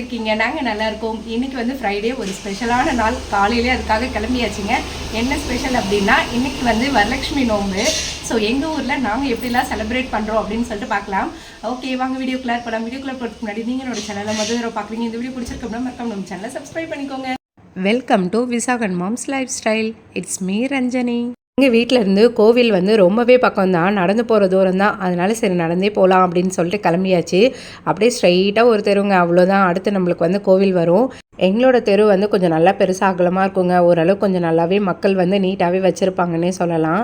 எப்படி இருக்கீங்க நாங்கள் நல்லா இருக்கோம். இன்னைக்கு வந்து ஃப்ரைடே ஒரு ஸ்பெஷலான நாள். காலையிலே அதுக்காக கிளம்பியாச்சுங்க. என்ன ஸ்பெஷல் அப்படின்னா இன்னைக்கு வந்து வரலட்சுமி நோம்பு. ஸோ எங்கள் ஊரில் நாங்கள் எப்படிலாம் செலிப்ரேட் பண்ணுறோம் அப்படின்னு சொல்லிட்டு பார்க்கலாம். ஓகே வாங்க வீடியோ கிளார் போகலாம் வீடியோ கிளார் போகிறதுக்கு முன்னாடி நீங்கள் என்னோட சேனலை முதல் பார்க்குறீங்க. இந்த வீடியோ பிடிச்சிருக்கோம்னா மறக்காம நம்ம சேனலை சப்ஸ்கிரைப் பண்ணிக்கோங்க. Welcome to Visakan mom's life style it's me Ranjani எங்கள் வீட்டில் இருந்து கோவில் வந்து ரொம்பவே பக்கம் தான் நடந்து போகிற தூரம் தான் அதனால சரி நடந்தே போகலாம் அப்படின்னு சொல்லிட்டு கிளம்பியாச்சு. அப்படியே ஸ்ட்ரைட்டாக ஒரு தெருவுங்க அவ்வளோதான் அடுத்து நம்மளுக்கு வந்து கோவில் வரும். எங்களோட தெரு வந்து கொஞ்சம் நல்லா பெருசாக அகலமாக இருக்குங்க. ஓரளவு கொஞ்சம் நல்லாவே மக்கள் வந்து நீட்டாகவே வச்சுருப்பாங்கன்னே சொல்லலாம்.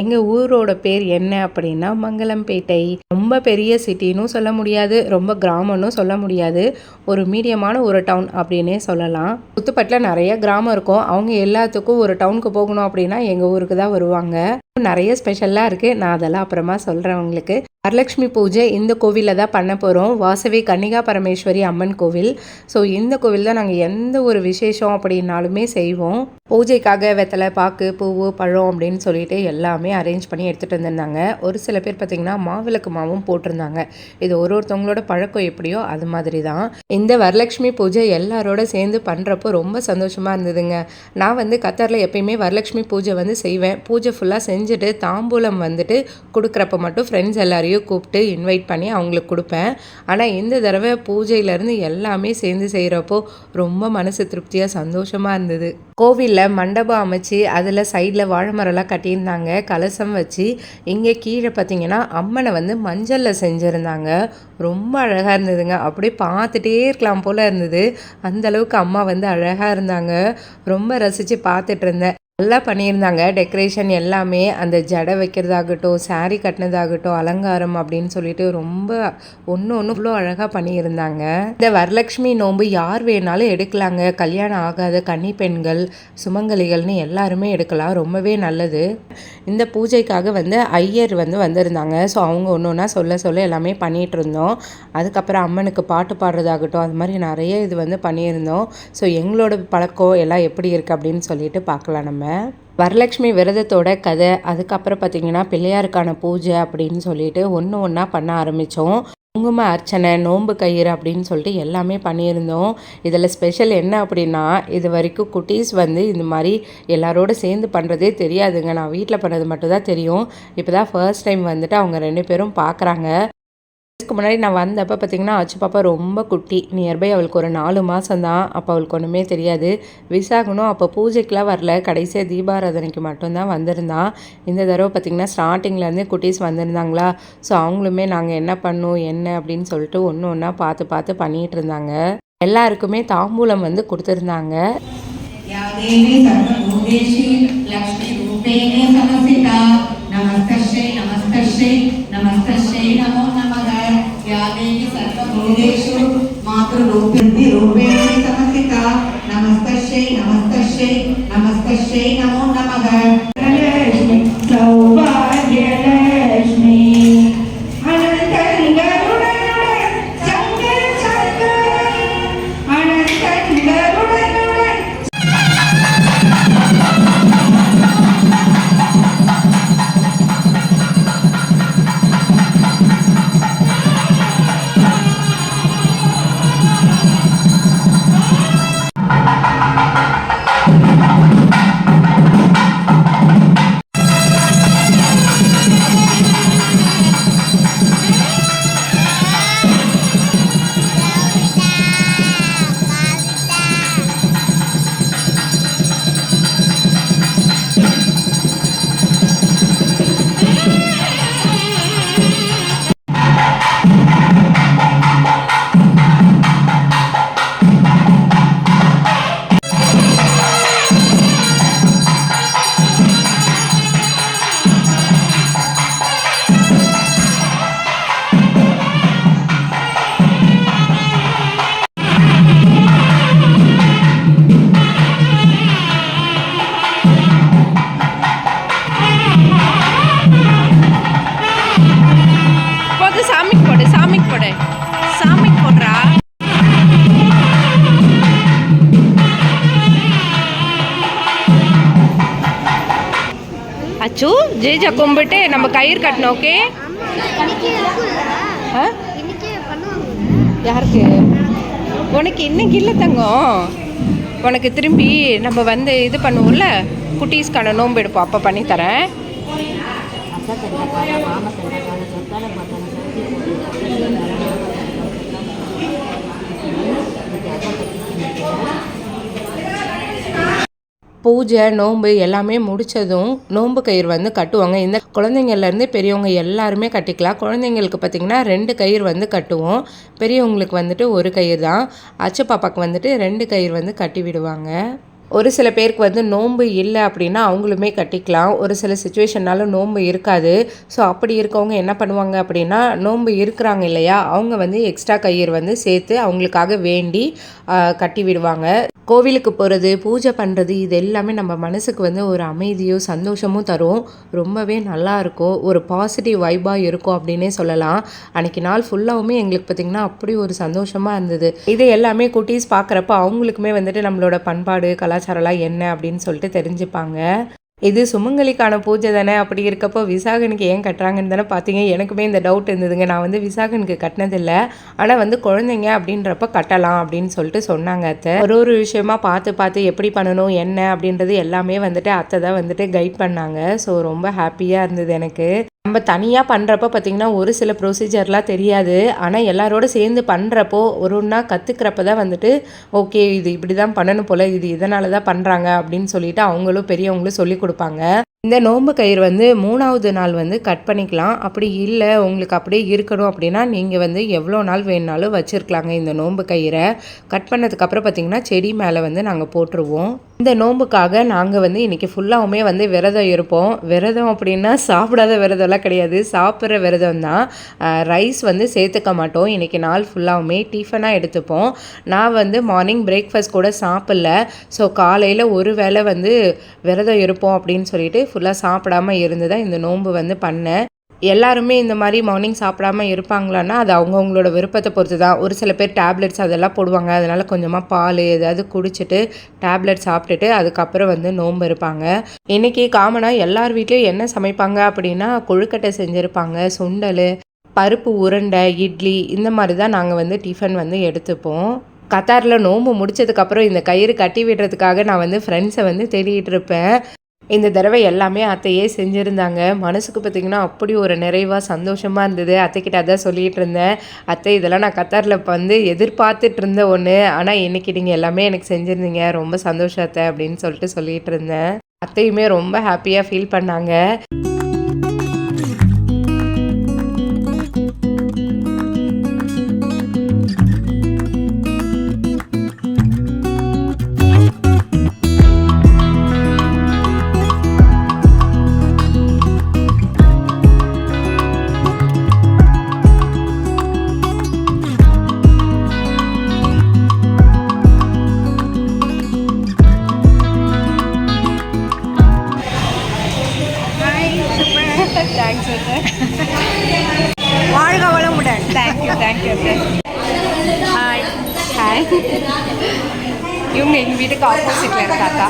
எங்கள் ஊரோட பேர் என்ன அப்படின்னா மங்களம்பேட்டை ரொம்ப பெரிய சிட்டின்னு சொல்ல முடியாது. ரொம்ப கிராமம்னு சொல்ல முடியாது. ஒரு மீடியமான ஒரு டவுன் அப்படின்னே சொல்லலாம். சுத்துப்பட்டில் நிறைய கிராமம் இருக்கும். அவங்க எல்லாத்துக்கும் ஒரு டவுனுக்கு போகணும் அப்படின்னா எங்கள் ஊருக்கு தான் வருவாங்க. நிறைய ஸ்பெஷலாக இருக்குது நான் அதெல்லாம் அப்புறமா சொல்கிறேன் உங்களுக்கு. வரலட்சுமி பூஜை இந்த கோவிலில் தான் பண்ண போகிறோம் வாசவி கன்னிகா பரமேஸ்வரி அம்மன் கோவில். ஸோ இந்த கோவில் தான் நாங்கள் எந்த ஒரு விசேஷம் அப்படின்னாலுமே செய்வோம். பூஜைக்காக வெத்தலை பாக்கு பூவு பழம் அப்படின்னு சொல்லிட்டு எல்லாமே அரேஞ்ச் பண்ணி எடுத்துகிட்டு வந்திருந்தாங்க. ஒரு சில பேர் பார்த்திங்கன்னா மாவிளக்கு மாவும் போட்டிருந்தாங்க. இது ஒரு ஒருத்தவங்களோட பழக்கம் எப்படியோ அது மாதிரி தான் இந்த வரலட்சுமி பூஜை எல்லாரோட சேர்ந்து பண்ணுறப்போ ரொம்ப சந்தோஷமாக இருந்ததுங்க. நான் வந்து கத்தாரில் எப்பயுமே வரலட்சுமி பூஜை வந்து செய்வேன். பூஜை ஃபுல்லாக செஞ்சுட்டு தாம்பூலம் வந்துட்டு கொடுக்குறப்ப மட்டும் ஃப்ரெண்ட்ஸ் எல்லாரையும் கூப்பிட்டு இன்வைட் பண்ணி அவங்களுக்கு கொடுப்பேன். ஆனால் இந்த தடவை பூஜையிலேருந்து எல்லாமே சேர்ந்து செய்கிறப்போ ரொம்ப மனசு திருப்தியாக சந்தோஷமாக இருந்தது. கோவிலில் மண்டபம் அமைச்சு அதில் சைடில் வாழை மரம்லாம் கட்டியிருந்தாங்க. கலசம் வச்சு இங்கே கீழே பார்த்தீங்கன்னா அம்மனை வந்து மஞ்சளில் செஞ்சுருந்தாங்க. ரொம்ப அழகாக இருந்ததுங்க. அப்படியே பார்த்துட்டே இருக்கலாம் போல் இருந்தது. அந்த அளவுக்கு அம்மா வந்து அழகாக இருந்தாங்க. ரொம்ப ரசித்து பார்த்துட்டு இருந்தேன். நல்லா பண்ணியிருந்தாங்க. டெக்கரேஷன் எல்லாமே அந்த ஜடை வைக்கிறதாகட்டும் saree கட்டினதாகட்டும் அலங்காரம் அப்படின்னு சொல்லிட்டு ரொம்ப ஒன்று ஒன்று இவ்வளோ அழகாக பண்ணியிருந்தாங்க. இந்த வரலட்சுமி நோன்பு யார் வேணாலும் எடுக்கலாங்க. கல்யாணம் ஆகாத கன்னி பெண்கள் சுமங்கலிகள்னு எல்லாருமே எடுக்கலாம். ரொம்பவே நல்லது. இந்த பூஜைக்காக வந்து ஐயர் வந்து வந்திருந்தாங்க. ஸோ அவங்க ஒன்று ஒன்றா சொல்ல சொல்ல எல்லாமே பண்ணிகிட்டு இருந்தோம். அதுக்கப்புறம் அம்மனுக்கு பாட்டு பாடுறதாகட்டும் அது மாதிரி நிறைய இது வந்து பண்ணியிருந்தோம். ஸோ எங்களோட பழக்கம் எல்லாம் எப்படி இருக்குது அப்படின்னு சொல்லிட்டு பார்க்கலாம் நம்ம. வரலட்சுமி விரதத்தோட கதை அதுக்கப்புறம் பார்த்தீங்கன்னா பிள்ளையாருக்கான பூஜை அப்படின்னு சொல்லிட்டு ஒன்று ஒன்றா பண்ண ஆரம்பித்தோம் குங்கும அர்ச்சனை நோன்பு கயிறு அப்படின்னு சொல்லிட்டு எல்லாமே பண்ணியிருந்தோம். இதில் ஸ்பெஷல் என்ன அப்படின்னா இது வரைக்கும் குட்டீஸ் வந்து இந்த மாதிரி எல்லாரோட சேர்ந்து பண்ணுறதே தெரியாதுங்க. நான் வீட்டில் பண்ணது மட்டும்தான் தெரியும். இப்போ தான் ஃபர்ஸ்ட் டைம் வந்துட்டு அவங்க ரெண்டு பேரும் பார்க்குறாங்க முன்னாடி நான் வந்தப்போ பார்த்தீங்கன்னா ஆச்சு பாப்பா ரொம்ப குட்டி. நியர்பை அவளுக்கு ஒரு நாலு மாதம் தான் அப்போ அவளுக்கு ஒன்றுமே தெரியாது. விசாகணும் அப்போ பூஜைக்கெலாம் வரல. கடைசியாக தீபாராதனைக்கு மட்டும்தான் வந்திருந்தான். இந்த தடவை பார்த்திங்கன்னா ஸ்டார்டிங்லேருந்து குட்டீஸ் வந்திருந்தாங்களா? ஸோ அவங்களுமே நாங்கள் என்ன பண்ணோம் என்ன அப்படின்னு சொல்லிட்டு ஒன்று ஒன்றா பார்த்து பார்த்து பண்ணிகிட்டு இருந்தாங்க. எல்லாருக்குமே தாம்பூலம் வந்து கொடுத்துருந்தாங்க. நமஸ்தே நமஸ்தே நமஸ்தே நமோ విదేశీ మాత్రం రూపేంది రూపేణి తమ அச்சு கும்பிட்டு நம்ம கயிறு கட்டணும் ஓகே யாருக்கு உனக்கு இன்னைக்கு இல்லை தங்கம் உனக்கு திரும்பி நம்ம வந்து இது பண்ணுவோம்ல குட்டீஸ்க்கான நோன்பு எடுப்போம் அப்போ பண்ணித்தரேன் பூஜை நோன்பு எல்லாமே முடிச்சதும் நோன்பு கயிறு வந்து கட்டுவாங்க. இந்த குழந்தைங்கள்லேருந்து பெரியவங்க எல்லாருமே கட்டிக்கலாம். குழந்தைங்களுக்கு பார்த்திங்கன்னா ரெண்டு கயிறு வந்து கட்டுவோம். பெரியவங்களுக்கு வந்துட்டு ஒரு கயிறு தான். அச்சு பாப்பாக்கு வந்துட்டு ரெண்டு கயிறு வந்து கட்டி விடுவாங்க. ஒரு சில பேருக்கு வந்து நோன்பு இல்லை அப்படின்னா அவங்களுமே கட்டிக்கலாம். ஒரு சில சுச்சுவேஷன்னால நோன்பு இருக்காது. ஸோ அப்படி இருக்கவங்க என்ன பண்ணுவாங்க அப்படின்னா நோன்பு இருக்கிறாங்க இல்லையா அவங்க வந்து எக்ஸ்ட்ரா கயிறு வந்து சேர்த்து அவங்களுக்காக வேண்டி கட்டி விடுவாங்க. கோவிலுக்கு போகிறது பூஜை பண்ணுறது இது எல்லாமே நம்ம மனசுக்கு வந்து ஒரு அமைதியும் சந்தோஷமும் தரும். ரொம்பவே நல்லா இருக்கும். ஒரு பாசிட்டிவ் வைபாக இருக்கும் அப்படின்னே சொல்லலாம். அன்னைக்கு நாள் ஃபுல்லாகவுமே எங்களுக்கு பார்த்திங்கன்னா அப்படி ஒரு சந்தோஷமாக இருந்தது. இது எல்லாமே குட்டீஸ் பார்க்குறப்ப அவங்களுக்குமே வந்துட்டு நம்மளோட பண்பாடு கலாச்சாரம்லாம் என்ன அப்படின்னு சொல்லிட்டு தெரிஞ்சுப்பாங்க. இது சுமங்கலிக்கான பூஜை தானே? அப்படி இருக்கப்போ விசாகனுக்கு ஏன் கட்டுறாங்கன்னு தானே பார்த்தீங்க. எனக்குமே இந்த டவுட் இருந்ததுங்க. நான் வந்து விசாகனுக்கு கட்டினதில்லை. ஆனால் வந்து குழந்தைங்க அப்படின்றப்ப கட்டலாம் அப்படின்னு சொல்லிட்டு சொன்னாங்க அத்தை. ஒரு ஒரு விஷயமா பார்த்து பார்த்து எப்படி பண்ணணும் என்ன அப்படின்றது எல்லாமே வந்துட்டு அத்தை தான் வந்துட்டு கைட் பண்ணாங்க. ஸோ ரொம்ப ஹாப்பியாக இருந்தது எனக்கு. நம்ம தனியாக பண்ணுறப்ப பார்த்திங்கன்னா ஒரு சில ப்ரொசீஜர்லாம் தெரியாது. ஆனால் எல்லாரோட சேர்ந்து பண்ணுறப்போ ஒரு ஒன்றா கற்றுக்கிறப்ப தான் வந்துட்டு ஓகே இது இப்படி தான் பண்ணணும் போல் இது இதனால தான் பண்ணுறாங்க அப்படின்னு சொல்லிட்டு அவங்களும் பெரியவங்களும் சொல்லி கொடுப்பாங்க. இந்த நோன்பு கயிறு வந்து மூணாவது நாள் வந்து கட் பண்ணிக்கலாம். அப்படி இல்லை உங்களுக்கு அப்படியே இருக்கணும் அப்படின்னா நீங்கள் வந்து எவ்வளோ நாள் வேணுனாலும் வச்சுருக்கலாங்க இந்த நோன்பு கயிறை. கட் பண்ணதுக்கப்புறம் பார்த்தீங்கன்னா செடி மேலே வந்து நாங்கள் போட்டுருவோம். இந்த நோம்புக்காக நாங்கள் வந்து இன்றைக்கி ஃபுல்லாகவுமே வந்து விரதம் இருப்போம். விரதம் அப்படின்னா சாப்பிடாத விரதம்லாம் கிடையாது. சாப்பிட்ற விரதம் தான் ரைஸ் வந்து சேர்த்துக்க மாட்டோம். இன்றைக்கி நாள் ஃபுல்லாகவுமே டிஃபனாக எடுத்துப்போம். நான் வந்து மார்னிங் பிரேக்ஃபாஸ்ட் கூட சாப்பிடல. ஸோ காலையில் ஒரு வேளை வந்து விரதம் இருப்போம் அப்படின்னு சொல்லிட்டு ஃபுல்லாக சாப்பிடாம இருந்து தான் இந்த நோன்பு வந்து பண்ணேன். எல்லாருமே இந்த மாதிரி மார்னிங் சாப்பிடாம இருப்பாங்களான்னா அது அவங்கவுங்களோட விருப்பத்தை பொறுத்து தான் ஒரு சில பேர் டேப்லெட்ஸ் அதெல்லாம் போடுவாங்க. அதனால் கொஞ்சமாக பால் ஏதாவது குடிச்சிட்டு டேப்லெட் சாப்பிட்டுட்டு அதுக்கப்புறம் வந்து நோன்பு இருப்பாங்க. இன்றைக்கி காமனாக எல்லார் வீட்லேயும் என்ன சமைப்பாங்க அப்படின்னா கொழுக்கட்டை செஞ்சுருப்பாங்க சுண்டல் பருப்பு உருண்டை இட்லி இந்த மாதிரி தான் நாங்கள் வந்து டிஃபன் வந்து எடுத்துப்போம். கத்தாரில் நோம்பு முடிச்சதுக்கப்புறம் இந்த கயிறு கட்டி விடுறதுக்காக நான் வந்து ஃப்ரெண்ட்ஸை வந்து தேடிட்டு இருப்பேன். இந்த தடவை எல்லாமே அத்தையே செஞ்சுருந்தாங்க. மனசுக்கு பார்த்திங்கன்னா அப்படி ஒரு நிறைவாக சந்தோஷமாக இருந்தது. அத்தைக்கிட்ட அதான் சொல்லிகிட்டு இருந்தேன். அத்தை இதெல்லாம் நான் கத்தாரில் இப்போ வந்து எதிர்பார்த்துட்டு இருந்த ஒன்று ஆனால் இன்றைக்கி நீங்கள் எல்லாமே எனக்கு செஞ்சுருந்தீங்க. ரொம்ப சந்தோஷம் அத்தை அப்படின்னு சொல்லிட்டு சொல்லிகிட்டு இருந்தேன். அத்தையுமே ரொம்ப ஹாப்பியாக ஃபீல் பண்ணாங்க. ஹாய் இவங்க எங்கள் வீட்டுக்கு ஆப்போசிட்டில் இருக்க அக்கா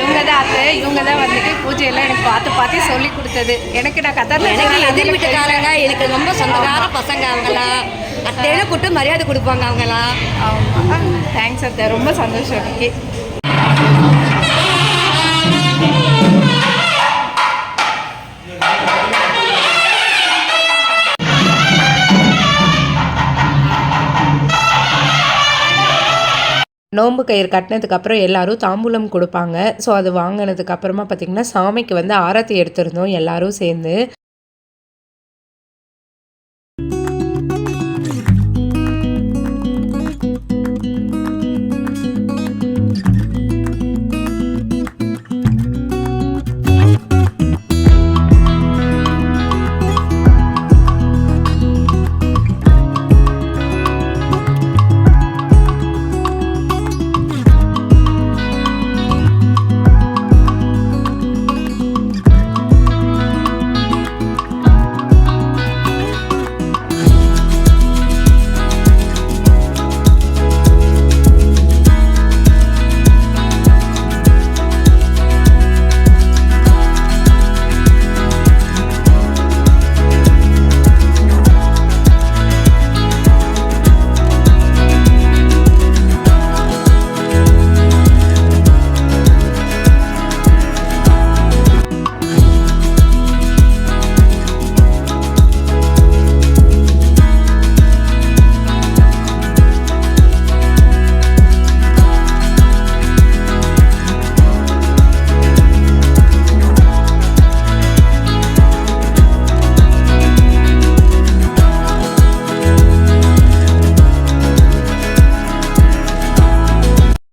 இவங்க தான் அத்தை இவங்க தான் வந்துட்டு பூஜையெல்லாம் எனக்கு பார்த்து பார்த்து சொல்லி கொடுத்தது. எனக்கு நான் கத்தாரில் எனக்கு எதிர் வீட்டுக்காரங்க எனக்கு ரொம்ப சொந்தக்கார பசங்க அவங்களாம் அத்தையில கூட்டு மரியாதை கொடுப்பாங்க அவங்களாம் ஆமாம் தேங்க்ஸ் அத்தை. ரொம்ப சந்தோஷம். எனக்கு நோன்பு கயிறு கட்டினதுக்கப்புறம் எல்லோரும் எல்லாரும் தாம்பூலம் கொடுப்பாங்க. ஸோ அது வாங்கினதுக்கப்புறமா பார்த்திங்கன்னா சாமிக்கு வந்து ஆரத்தி எடுத்திருந்தோம் எல்லாரும் சேர்ந்து.